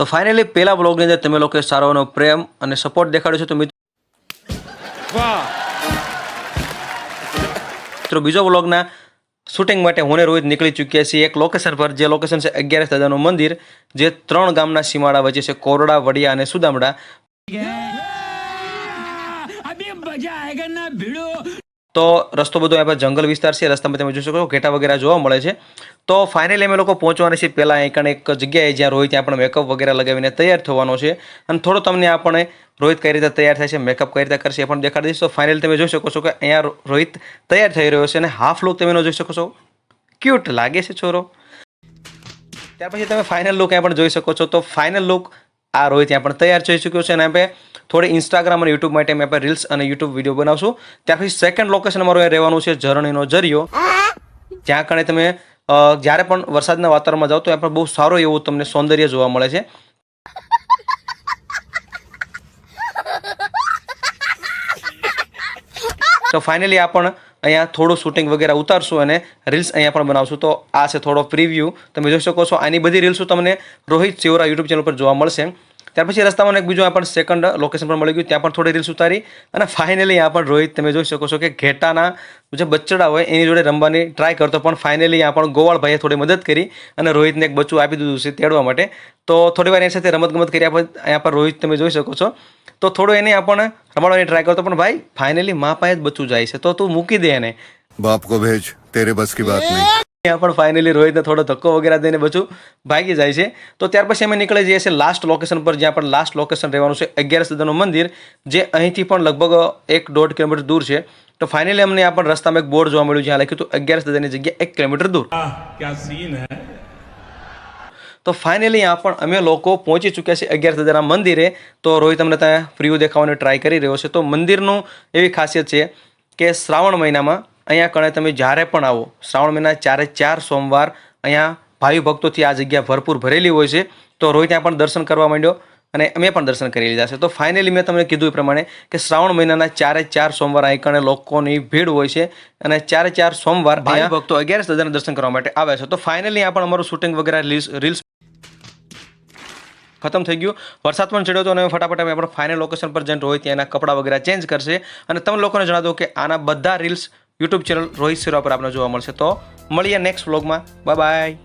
તો ફાઇનલી પહેલા બ્લોગની અંદર તમે લોકોએ સારો એનો પ્રેમ અને સપોર્ટ દેખાડ્યો છે તો મિત્રો બીજો બ્લોગના શૂટિંગ માટે હું ને રોહિત નીકળી ચૂક્યા છીએ. એક લોકેશન પર જે લોકેશન છે અગિયારસ દાદાનું મંદિર જે ત્રણ ગામના સીમાડા વચ્ચે છે કોરડા વડિયા અને સુદામડા. તો રસ્તો બધો પર જંગલ વિસ્તાર છે, રસ્તામાં તમે જોઈ શકો છો, ઘેટા વગેરે જોવા મળે છે. તો ફાઇનલી અમે લોકો પહોંચવાના છીએ પહેલાં અહીં એક જગ્યાએ જ્યાં રોહિત પણ મેકઅપ વગેરે લગાવીને તૈયાર થવાનો છે. અને થોડો તમને આપણે રોહિત કઈ રીતે તૈયાર થાય છે મેકઅપ કઈ રીતે કરશે એ પણ દેખાડી દઈશ. તો ફાઇનલી તમે જોઈ શકો છો કે અહીંયા રોહિત તૈયાર થઈ રહ્યો છે અને હાફ લુક તમે જોઈ શકો છો. ક્યુટ લાગે છે છોરો. ત્યાર પછી તમે ફાઇનલ લુક અહીંયા પણ જોઈ શકો છો. તો ફાઇનલ લુક આ રોહિત ત્યાં પણ તૈયાર થઈ ચૂક્યો છે અને આપણે થોડી ઇન્સ્ટાગ્રામ અને યુટ્યુબ માટે મેં રીલ્સ અને યુટ્યુબ વીડિયો બનાવશું. ત્યાર પછી સેકન્ડ લોકેશન મારું રહેવાનું છે ઝરણીનો જરિયો. જ્યાં કણે તમે જ્યારે પણ વરસાદના વાતાવરણમાં જાઓ તો ત્યાં પણ બહુ સારો એવું તમને સૌંદર્ય જોવા મળે છે. તો ફાઇનલી આ પણ અહીંયા થોડું શૂટિંગ વગેરે ઉતારશું અને રીલ્સ અહીંયા પણ બનાવશું. તો આ છે થોડો પ્રિવ્યૂ તમે જોઈ શકો છો, આની બધી રીલ્સો તમને રોહિત સેવરા યુટ્યુબ ચેનલ પર જોવા મળશે. ત્યાર પછી રસ્તામાં એક બીજું પણ સેકન્ડ લોકેશન પણ મળી ગયું. ત્યાં પણ થોડી રીલ્સ ઉતારી અને ફાઇનલી આ પણ રોહિત તમે જોઈ શકો છો કે ઘેટાના જે બચ્ચડા હોય એની જોડે રમવાની ટ્રાય કરતો પણ ફાઇનલી આ પણ ગોવાળભાઈએ થોડી મદદ કરી અને રોહિતને એક બચ્ચું આપી દીધું છે તેડવા માટે. તો થોડી વાર એની સાથે રમતગમત કરી આપણે અહીંયા પર રોહિત તમે જોઈ શકો છો. તો થોડું એને આપણે રમાડવાની ટ્રાય કરતો પણ ભાઈ ફાઇનલી મા પાસે જ બચ્ચું જાય છે. તો તું મૂકી દે એને. બાપ કો ભેજ, તેરે બસ કી બાત નહીં. ત્યાં પણ ફાઇનલી રોહિતને થોડો ધક્કો વગેરે દઈને બચું ભાગી જાય છે. તો ત્યાર પછી અમે નીકળી જઈએ છીએ લાસ્ટ લોકેશન પર જ્યાં પણ લાસ્ટ લોકેશન રહેવાનું છે અગિયાર સદાનું મંદિર જે અહીંથી પણ લગભગ એક દોઢ કિલોમીટર દૂર છે. તો ફાઇનલી અમને આ પણ રસ્તામાં એક બોર્ડ જોવા મળ્યું જ્યાં લખ્યું હતું અગિયાર સદાની જગ્યા એક કિલોમીટર દૂર. સીન તો ફાઇનલી આ પણ અમે લોકો પહોંચી ચૂક્યા છીએ અગિયાર સદાના મંદિરે. તો રોહિત અમને ત્યાં ફ્રીઓ દેખાવાની ટ્રાય કરી રહ્યો છે. તો મંદિરનું એવી ખાસિયત છે કે શ્રાવણ મહિનામાં અહીંયા કણે તમે જ્યારે પણ આવો શ્રાવણ મહિના ચારે ચાર સોમવાર અહીંયા ભાવિ ભક્તોથી આ જગ્યા ભરપૂર ભરેલી હોય છે તો રોહિત ત્યાં પણ દર્શન કરવા માંડ્યો અને અમે પણ દર્શન કરી લીધા છે. તો ફાઇનલી મેં તમને કીધું એ પ્રમાણે કે શ્રાવણ મહિનાના ચારે ચાર સોમવાર અહીં કણે લોકોની ભીડ હોય છે અને ચારે ચાર સોમવાર ભાવિ ભક્તો અગિયાર સજાના દર્શન કરવા માટે આવે છે. તો ફાઇનલી આ પણ અમારું શૂટિંગ વગેરે રીલ્સ ખતમ થઈ ગયું. વરસાદ પણ ચડ્યો હતો અને ફટાફટ અમે આપણે ફાઇનલ લોકેશન પર જઈને રોહિત એના કપડાં વગેરે ચેન્જ કરશે. અને તમે લોકોને જણાવ દો કે આના બધા રીલ્સ યુટ્યુબ ચેનલ રોહિત સિરા પર આપણે જોવા મળશે. તો મળીએ નેક્સ્ટ વ્લોગમાં બાય બાય